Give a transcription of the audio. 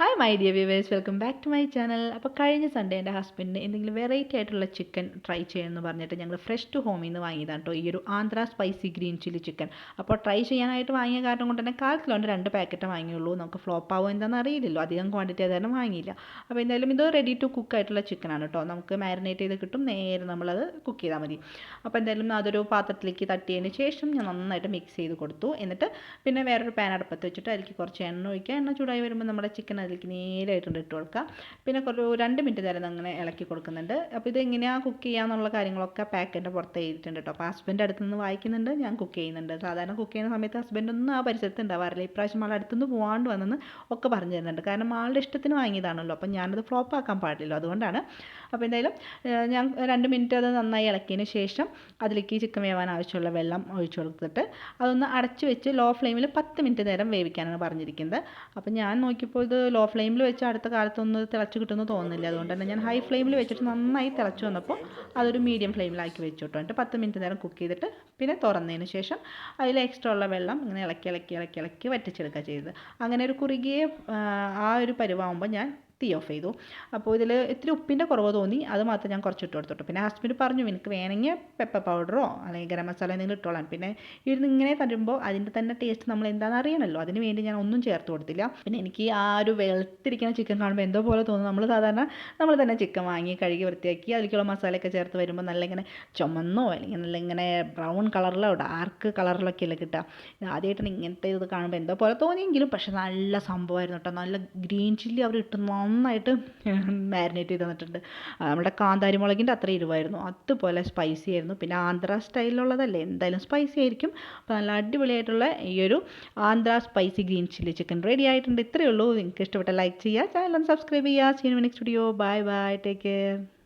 Hi my dear viewers welcome back to my channel അപ്പോൾ കഴിഞ്ഞ Sunday എന്റെ ഹസ്ബൻഡിന് എന്തെങ്കിലും വെറൈറ്റി ആയിട്ടുള്ള ചിക്കൻ ട്രൈ ചെയ്യുമെന്ന് പറഞ്ഞിട്ട് ഞങ്ങൾ ഫ്രഷ് ടു ഹോമിൽ നിന്ന് വാങ്ങിയതാണ് കേട്ടോ ഈ ഒരു Andhra spicy green chilli chicken അപ്പോൾ ട്രൈ ചെയ്യാനായിട്ട് വാങ്ങിയ കാരണം കൊണ്ട് തന്നെ കാൽ കിലോന്റെ രണ്ട് പാക്കറ്റ് വാങ്ങിയുള്ളൂ. നമുക്ക് ഫ്ലോപ്പ് ആവുമോ എന്താണെന്ന് അറിയില്ലല്ലോ. അധികം ക്വാണ്ടിറ്റി അത് വാങ്ങിയില്ല. അപ്പോൾ എന്തായാലും ഇത് റെഡി ടു കുക്ക് ആയിട്ടുള്ള ചിക്കനാണ് കേട്ടോ നമുക്ക് മാരിനേറ്റ് ചെയ്ത് കിട്ടും. നേരെ നമ്മളത് കുക്ക് ചെയ്താൽ മതി. അപ്പോൾ എന്തായാലും അതൊരു പാത്രത്തിലേക്ക് തട്ടിയതിന് ശേഷം ഞാൻ നന്നായിട്ട് മിക്സ് ചെയ്ത് കൊടുത്തു. എന്നിട്ട് പിന്നെ വേറൊരു പാൻ അടുപ്പത്ത് വെച്ചിട്ട് അതിലേക്ക് കുറച്ച് എണ്ണ ഒഴിക്കുക. എണ്ണ ചൂടായി വരുമ്പോൾ നമ്മുടെ ചിക്കൻ അതിലേക്ക് നേരായിട്ടുണ്ട് ഇട്ട് കൊടുക്കുക. പിന്നെ കുറച്ച് രണ്ട് മിനിറ്റ് നേരം അങ്ങനെ ഇളക്കി കൊടുക്കുന്നുണ്ട്. അപ്പോൾ ഇതെങ്ങനെയാണ് കുക്ക് ചെയ്യാന്നുള്ള കാര്യങ്ങളൊക്കെ പാക്കറ്റിന്റെ പുറത്ത് എഴുതിയിട്ടുണ്ട് കേട്ടോ. അപ്പോൾ ഹസ്ബൻഡ് അടുത്ത് നിന്ന് വായിക്കുന്നുണ്ട് ഞാൻ കുക്ക് ചെയ്യുന്നുണ്ട്. സാധാരണ കുക്ക് ചെയ്യുന്ന സമയത്ത് ഹസ്ബൻഡ് ഒന്നും ആ പരിസരത്ത് ഉണ്ടാവാറില്ല. ഇപ്രാവശ്യം ആൾ അടുത്തുനിന്ന് പോകാണ്ട് വന്നെന്ന് ഒക്കെ പറഞ്ഞു തരുന്നുണ്ട്. കാരണം ആളുടെ ഇഷ്ടത്തിന് വാങ്ങിയതാണല്ലോ. അപ്പം ഞാനത് ഫ്ലോപ്പ് ആക്കാൻ പാടില്ലല്ലോ അതുകൊണ്ടാണ്. അപ്പോൾ എന്തായാലും ഞാൻ രണ്ട് മിനിറ്റ് അത് നന്നായി ഇളക്കിയതിന് ശേഷം അതിലേക്ക് ചിക്കൻ വേവാൻ ആവശ്യമുള്ള വെള്ളം ഒഴിച്ചു കൊടുത്തിട്ട് അതൊന്ന് അടച്ചു വെച്ച് ലോ ഫ്ലെയിമിൽ പത്ത് മിനിറ്റ് നേരം വേവിക്കാനാണ് പറഞ്ഞിരിക്കുന്നത്. അപ്പോൾ ഞാൻ നോക്കിയപ്പോൾ ഇത് ഫ്ലെയിമിൽ വെച്ച് അടുത്ത കാലത്തൊന്നും തിളച്ച് കിട്ടുമെന്ന് തോന്നുന്നില്ല. അതുകൊണ്ട് തന്നെ ഞാൻ ഹൈ ഫ്ലെയിമിൽ വെച്ചിട്ട് നന്നായി തിളച്ച് വന്നപ്പോൾ അതൊരു മീഡിയം ഫ്ലെയിമിലാക്കി വെച്ചു കേട്ടോ. എന്നിട്ട് പത്ത് മിനിറ്റ് നേരം കുക്ക് ചെയ്തിട്ട് പിന്നെ തുറന്നതിന് ശേഷം അതിൽ എക്സ്ട്രാ ഉള്ള വെള്ളം ഇങ്ങനെ ഇളക്കി ഇളക്കി ഇളക്കി ഇളക്കി വറ്റിച്ചെടുക്കുക ചെയ്തത്. അങ്ങനെ ഒരു കുറുകിയ ആ ഒരു പരുവാകുമ്പോൾ ഞാൻ തീ ഓഫ് ചെയ്തു. അപ്പോൾ ഇതിൽ ഇത്തിരി ഉപ്പിന്റെ കുറവ് തോന്നി. അത് മാത്രം ഞാൻ കുറച്ച് ഇട്ട് കൊടുത്തിട്ടു. പിന്നെ ഹസ്ബൻഡ് പറഞ്ഞു എനിക്ക് വേണമെങ്കിൽ പെപ്പർ പൗഡറോ അല്ലെങ്കിൽ ഗരം മസാല എന്തെങ്കിലും ഇട്ടോളാം. പിന്നെ ഇരുന്ന് ഇങ്ങനെ തരുമ്പോൾ അതിന്റെ തന്നെ ടേസ്റ്റ് നമ്മൾ എന്താണെന്ന് അറിയണമല്ലോ. അതിന് വേണ്ടി ഞാൻ ഒന്നും ചേർത്ത് കൊടുത്തില്ല. പിന്നെ എനിക്ക് ആ ഒരു വെളുത്തിരിക്കുന്ന ചിക്കൻ കാണുമ്പോൾ എന്തോ പോലെ തോന്നും. നമ്മൾ സാധാരണ നമ്മൾ തന്നെ ചിക്കൻ വാങ്ങി കഴുകി വൃത്തിയാക്കി അതിലേക്കുള്ള മസാലയൊക്കെ ചേർത്ത് വരുമ്പോൾ നല്ല ഇങ്ങനെ ചുമന്നോ അല്ലെങ്കിൽ നല്ല ഇങ്ങനെ ബ്രൗൺ കളറിലോ ഡാർക്ക് കളറിലൊക്കെ അല്ലേ കിട്ടുക. ആദ്യമായിട്ടാണ് ഇങ്ങനത്തെ ഇത് കാണുമ്പോൾ എന്തോ പോലെ തോന്നിയെങ്കിലും പക്ഷേ നല്ല സംഭവമായിരുന്നു കേട്ടോ. നല്ല ഗ്രീൻ ചില്ലി അവർ ഇട്ട് നന്നായിട്ട് മാരിനേറ്റ് ചെയ്ത് തന്നിട്ടുണ്ട്. നമ്മുടെ കാന്താരി മുളകിന്റെ അത്ര ഇരുവായിരുന്നു അതുപോലെ സ്പൈസി ആയിരുന്നു. പിന്നെ ആന്ധ്ര സ്റ്റൈലിലുള്ളതല്ലേ എന്തായാലും സ്പൈസി ആയിരിക്കും. അപ്പോൾ നല്ല അടിപൊളിയായിട്ടുള്ള ഈ ഒരു Andhra spicy green chilli chicken ready ആയിട്ടുണ്ട്. ഇത്രയേ ഉള്ളൂ. നിങ്ങൾക്ക് ഇഷ്ടപ്പെട്ട ലൈക്ക് ചെയ്യുക. ചാനൽ സബ്സ്ക്രൈബ് ചെയ്യുക. You next video bye bye take care